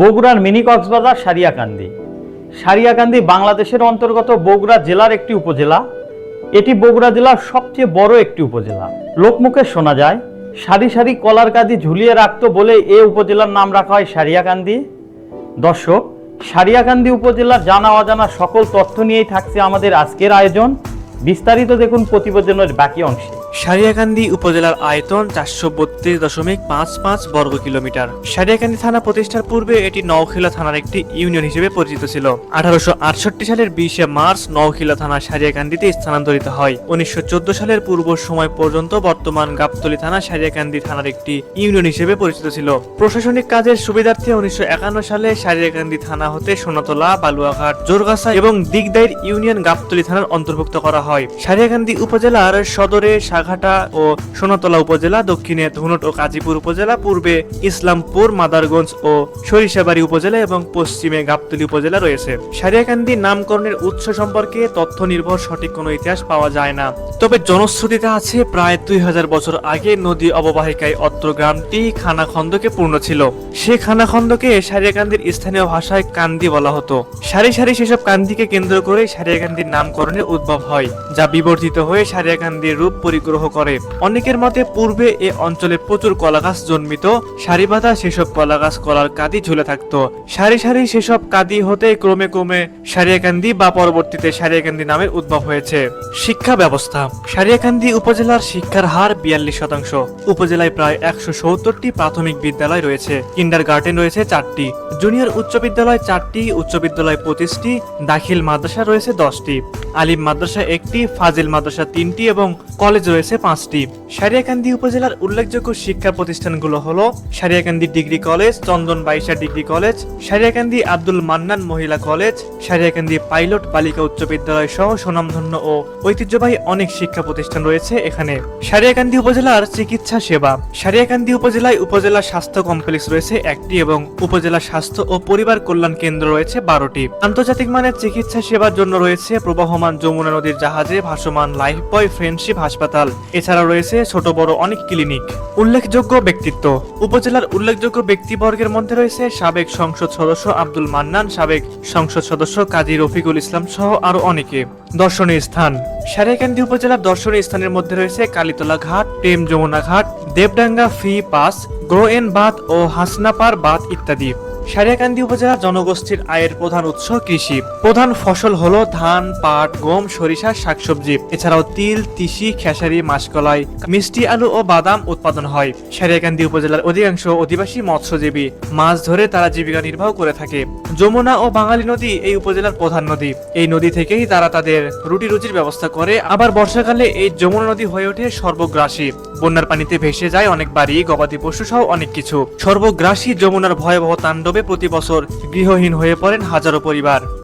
বগুড়ার মিনি কক্সবাজার সারিয়াকান্দি। সারিয়াকান্দি বাংলাদেশের অন্তর্গত বগুড়া জেলার একটি উপজেলা। এটি বগুড়া জেলার সবচেয়ে বড় একটি উপজেলা। লোকমুখে শোনা যায়, সারি সারি কলার কাঁদি ঝুলিয়ে রাখতো বলে এ উপজেলার নাম রাখা হয় সারিয়াকান্দি। দর্শক, সারিয়াকান্দি উপজেলার জানা অজানা সকল তথ্য নিয়েই থাকছে আমাদের আজকের আয়োজন। বিস্তারিত দেখুন প্রতিবেদনের বাকি অংশে। সারিয়াকান্দি উপজেলার আয়তন চারশো বত্রিশ দশমিক পাঁচ পাঁচ বর্গ কিলোমিটার। সারিয়াকান্দি থানা প্রতিষ্ঠার পূর্বে এটি নওখিলা থানার একটি ইউনিয়ন হিসেবে পরিচিত ছিল। আঠারোশো আটষট্টি সালের বিশে মার্চ নওখিলা থানা সারিয়াকান্দিতে স্থানান্তরিত হয়। উনিশশো চোদ্দ সালের পূর্ব সময় পর্যন্ত বর্তমান গাবতলী থানা সারিয়াকান্দি থানার একটি ইউনিয়ন হিসেবে পরিচিত ছিল। প্রশাসনিক কাজের সুবিধার্থে উনিশশো একান্ন সালে সারিয়াকান্দি থানা হতে সোনাতলা, বালুয়াঘাট, জোরগাছা এবং দিগদাইর ইউনিয়ন গাবতলী থানার অন্তর্ভুক্ত করা হয়। সারিয়াকান্দি উপজেলার সদরে সাঘাটা ও সোনাতলা উপজেলা, দক্ষিণে ধুনট ও কাজীপুর উপজেলা, পূর্বে ইসলামপুর, মাদারগঞ্জ ও সরিষাবাড়ি উপজেলা এবং পশ্চিমে গাবতলী উপজেলা রয়েছে। সারিয়াকান্দি নামকরণের উৎস সম্পর্কে তথ্য নির্ভর সঠিক কোনো ইতিহাস পাওয়া যায় না। তবে জনশ্রুতিতে আছে, প্রায় দুই হাজার বছর আগে নদী অববাহিকায় অত্র গ্রামটি খানাখন্দকে পূর্ণ ছিল। সে খানাখন্দকে সারিয়াকান্দির স্থানীয় ভাষায় কান্দি বলা হতো। সারি সারি সেসব কান্দিকে কেন্দ্র করে সারিয়াকান্দির নামকরণের উদ্ভব হয়, যা বিবর্তিত হয়ে সারিয়াকান্দির রূপ পরিগ্রহ করে। অনেকের মতে পূর্বে এ অঞ্চলে প্রচুর কলা গাছ জন্মিত সারিবাঁধা সেসব কলা গাছ কলার কাদি ঝুলে থাকতো। সারি সারি সেসব কাদি হতে ক্রমে ক্রমে সারিয়াকান্দি বা পরবর্তীতে সারিয়াকান্দি নামের উদ্ভব হয়েছে। শিক্ষা ব্যবস্থা। সারিয়াকান্দি উপজেলার শিক্ষার হার বিয়াল্লিশ শতাংশ। উপজেলায় প্রায় একশো সত্তরটি প্রাথমিক বিদ্যালয় রয়েছে। কিন্ডার গার্ডেন রয়েছে চারটি। জুনিয়র উচ্চ বিদ্যালয় চারটি, উচ্চ বিদ্যালয় পঁচিশটি, দাখিল মাদ্রাসা রয়েছে দশটি। আলিম মাদ্রাসা একটি, ফাজিল মাদ্রাসা তিনটি এবং কলেজ রয়েছে পাঁচটি। সারিয়াকান্দি উপজেলার উল্লেখযোগ্য শিক্ষা প্রতিষ্ঠানগুলো হলো Sariakandi degree college, Chandan Baisha degree college, Sariakandi Abdul Mannan মহিলা কলেজ, সারিয়াকান্দি পাইলট বালিকা উচ্চ বিদ্যালয় সহ সুনামধন্য ও ঐতিহ্যবাহী অনেক শিক্ষা প্রতিষ্ঠান রয়েছে এখানে। সারিয়াকান্দি উপজেলার চিকিৎসা সেবা। সারিয়াকান্দি উপজেলায় উপজেলা স্বাস্থ্য কমপ্লেক্স রয়েছে একটি এবং উপজেলা স্বাস্থ্য ও পরিবার কল্যাণ কেন্দ্র রয়েছে বারোটি। আন্তর্জাতিক মানের চিকিৎসা সেবার জন্য রয়েছে প্রবাহমান যমুনা নদীর জাহাজে ভাসমান লাইফ বয় ফ্রেন্ডশিপ হাসপাতাল। এছাড়া রয়েছে ছোট, বড় অনেক ক্লিনিক। উল্লেখযোগ্য ব্যক্তিত্ব। উপজেলার উল্লেখযোগ্য ব্যক্তিবর্গের মধ্যে রয়েছে সাবেক সংসদ সদস্য আব্দুল মান্নান, সাবেক সংসদ সদস্য কাজী রফিকুল ইসলাম সহ আরও অনেকে। দর্শনীয় স্থান। সারিয়াকান্দি উপজেলার দর্শনীয় স্থানের মধ্যে রয়েছে কালীতলা ঘাট প্রেম যমুনা ঘাট, দেবডাঙ্গা ফি পাস গ্রোয়েন বাঁধ ও হাসনাপার বাঁধ ইত্যাদি। সারিয়াকান্দি উপজেলার জনগোষ্ঠীর আয়ের প্রধান উৎস কৃষি। প্রধান ফসল হলো ধান, পাট, গম, সরিষা, শাকসবজি। এছাড়াও তিল, তিসি, খেসারি, মাসকলাই, মিষ্টি আলু ও বাদাম উৎপাদন হয়। সারিয়াকান্দি উপজেলার অধিকাংশ অধিবাসী মৎস্যজীবী। মাছ ধরে তারা জীবিকা নির্বাহ করে থাকে। যমুনা ও বাঙালি নদী এই উপজেলার প্রধান নদী। এই নদী থেকেই তারা তাদের রুটি রুজির ব্যবস্থা করে। আবার বর্ষাকালে এই যমুনা নদী হয়ে ওঠে সর্বগ্রাসী। বন্যার পানিতে ভেসে যায় অনেক বাড়ি, গবাদি পশু সহ অনেক কিছু। সর্বগ্রাসী যমুনার ভয়াবহ তাণ্ডবে প্রতি বছর গৃহহীন হয়ে পড়েন হাজারো পরিবার।